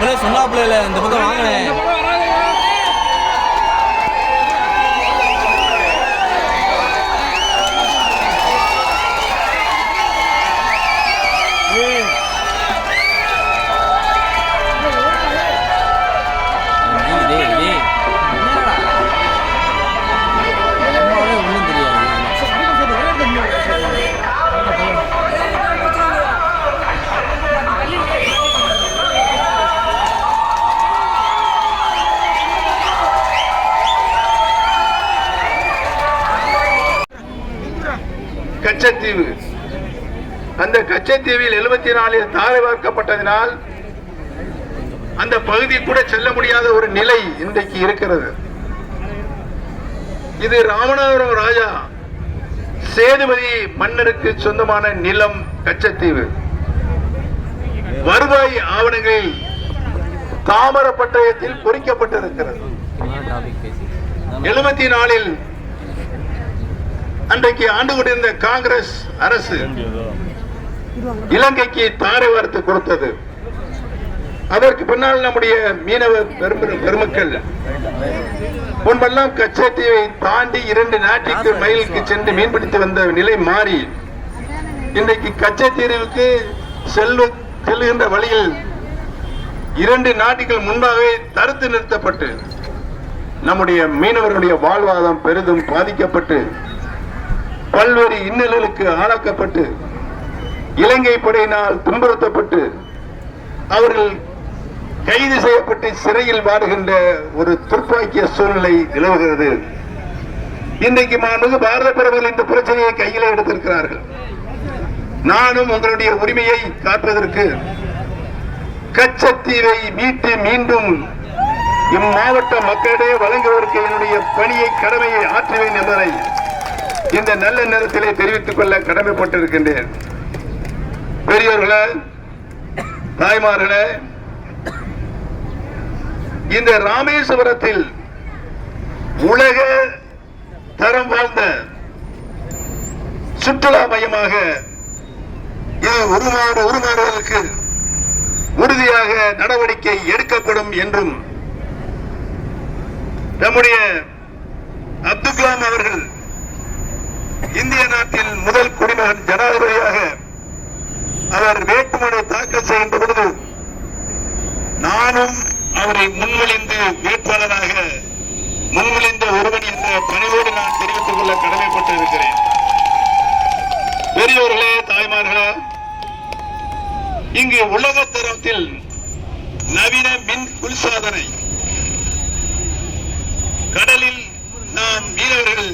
Apply சொன்னாப்புல இந்த பக்கம் வாங்கினேன் கச்சத்தீவு. அந்த கச்சத்தீவில் எழுபத்தி நாலில் தாரை பார்க்கப்பட்டதினால் அந்த பகுதி கூட செல்ல முடியாத ஒரு நிலை இன்றைக்கு இருக்கிறது. இது ராமநாதபுரம் ராஜா சேதுபதி மன்னருக்கு சொந்தமான நிலம் கச்சத்தீவு. வருவாய் ஆவணங்களில் தாமர பட்டயத்தில் பொறிக்கப்பட்டிருக்கிறது. எழுபத்தி நாலில் அன்றைக்கு ஆண்டு கொண்டிருந்த காங்கிரஸ் அரசு இலங்கைக்கு தாரை வார்த்து கொடுத்தது. அதற்கு பின்னால் நம்முடைய மீனவ பெரும- பெருமக்கள். முன்பெல்லாம் கச்சத்தீவை தாண்டி இரண்டு நாட்டிற்கு மைலுக்கு சென்று மீன்பிடித்து வந்த நிலை மாறி இன்றைக்கு கச்சத்தீவுக்கு செல்வ செல்லுகின்ற வழியில் இரண்டு நாட்டுகள் முன்பாகவே தடுத்து நிறுத்தப்பட்டு நம்முடைய மீனவர்களுடைய வாழ்வாதாரம் பெரிதும் பாதிக்கப்பட்டு பல்வேறு இன்னல்களுக்கு ஆளாக்கப்பட்டு இலங்கை படையினால் துன்புறுத்தப்பட்டு அவர்கள் கைது செய்யப்பட்டு சிறையில் வாடுகின்ற ஒரு துர்ப்பாக்கிய சூழ்நிலை நிலவுகிறது. இன்றைக்கு மாண்புமிகு பாரத பிரபுகள் இந்த பிரச்சனையை கையில் எடுத்திருக்கிறார்கள். நானும் உங்களுடைய உரிமையை காப்பதற்கு கச்சத்தீவை மீட்டு மீண்டும் இம்மாவட்ட மக்களிடையே வழங்குவதற்கு என்னுடைய பணியை கடமையை ஆற்றுவேன் என்பதை இந்த நல்ல நேரத்திலே தெரிவித்துக் கொள்ள கடமைப்பட்டிருக்கின்றேன். பெரியோர்களே தாய்மார்களே இந்த ராமேஸ்வரத்தில் உலக தரம் வாழ்ந்த சுற்றுலா மையமாக இது உருமாறு உருமாறுவதற்கு உறுதியாக நடவடிக்கை எடுக்கப்படும் என்றும் நம்முடைய அப்துல் கலாம் அவர்கள் இந்திய நாட்டில் முதல் குடிமகன் ஜனாதிபதியாக அவர் வேட்புமனு தாக்கல் செய்கின்ற பொழுது நானும் அவரை முன்மொழிந்து வேட்பாளராக முன்மொழிந்த ஒருவன் என்ற பணிவோடு நான் தெரிவித்துக் கொள்ள கடமைப்பட்டிருக்கிறேன். பெரியோர்களே தாய்மார்களே இங்கு உலக தரத்தில் நவீன மின் குளிர்சாதனை. கடலில் நாம் மீனவர்கள்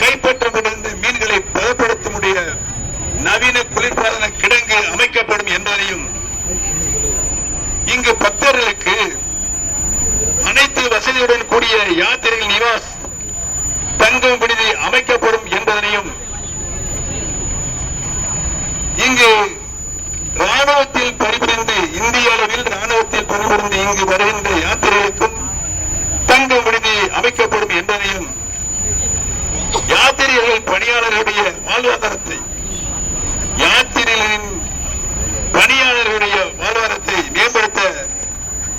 கைப்பற்ற கொண்டிருந்த மீன்களை பதப்படுத்த முடிய நவீன குளிர்சாதன கிடங்கு அமைக்கப்படும் என்பதையும் இங்கு பக்தர்களுக்கு அனைத்து வசதியுடன் யாத்திரையில் நிவாஸ் தங்கும் விடுதி அமைக்கப்படும் என்பதனையும் இங்கு ராணுவத்தில் பணிபுரிந்து இந்திய அளவில் ராணுவத்தில் பணிபுரிந்து இங்கு வருகின்ற யாத்திரைகளுக்கும் தங்கும் விடுதி அமைக்கப்படும் என்பதையும் யாத்திரைகள் பணியாளர்களுடைய வாழ்வாதாரத்தை யாத்திரைகளின் பணியாளர்களுடைய வாழ்வாதாரத்தை மேம்படுத்த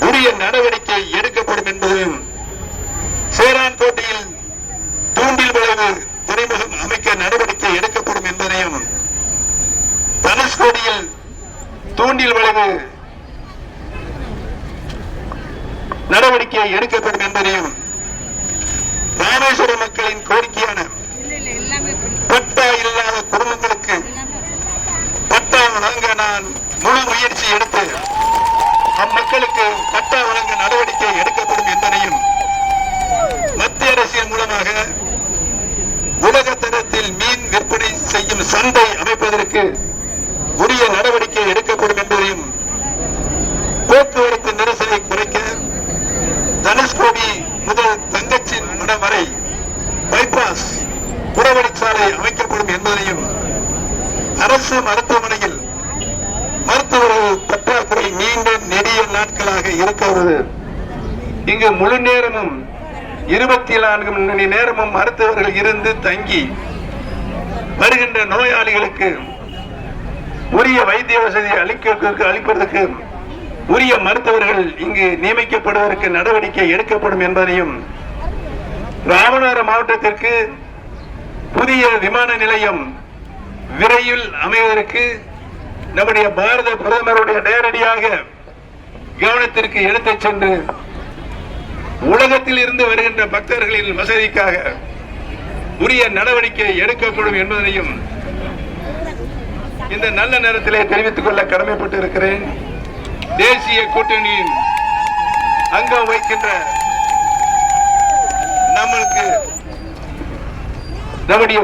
உரிய நடவடிக்கை எடுக்கப்படும் என்பதையும் சேரான்கோட்டையில் தூண்டில் விளைவு துறைமுகம் அமைக்க நடவடிக்கை எடுக்கப்படும் என்பதையும் தனுஷ்கோடியில் தூண்டில் விளைவு நடவடிக்கை எடுக்கப்படும் என்பதையும் ராமேஸ்வர மக்களின் கோரிக்கையான சந்தை அமைப்பதற்கு உரிய நடவடிக்கை எடுக்கப்படும் என்பதையும் போக்குவரத்து நெரிசலை குறைக்க தனுஷ்கோடி முதல் தங்கச்சி மடம் வரை பைபாஸ் புறவழிச்சாலை அமைக்கப்படும் என்பதையும் அரசு மருத்துவமனையில் மருத்துவர்கள் பற்றாக்குறை நீண்ட நெடிய நாட்களாக இருக்கிறது இங்கு முழு நேரமும் இருபத்தி நான்கு மணி நேரமும் மருத்துவர்கள் இருந்து தங்கி வருகின்ற நோயாளிகளுக்கு உரிய வைத்திய வசதி அளிக்க அளிப்பதற்கு உரிய மருத்துவர்கள் இங்கு நியமிக்கப்படுவதற்கு நடவடிக்கை எடுக்கப்படும் என்பதையும் ராமநாதபுரம் மாவட்டத்திற்கு புதிய விமான நிலையம் விரைவில் அமைவதற்கு நம்முடைய பாரத பிரதமருடைய நேரடியாக கவனத்திற்கு எடுத்துச் சென்று உலகத்தில் இருந்து வருகின்ற பக்தர்களின் வசதிக்காக உரிய நடவடிக்கை எடுக்கப்படும் என்பதனையும் இந்த நல்ல நேரத்திலே தெரிவித்துக் கொள்ள கடமைப்பட்டு இருக்கிறேன். தேசிய கூட்டணியின் அங்கம் வைக்கின்ற நம்மளுக்கு நம்முடைய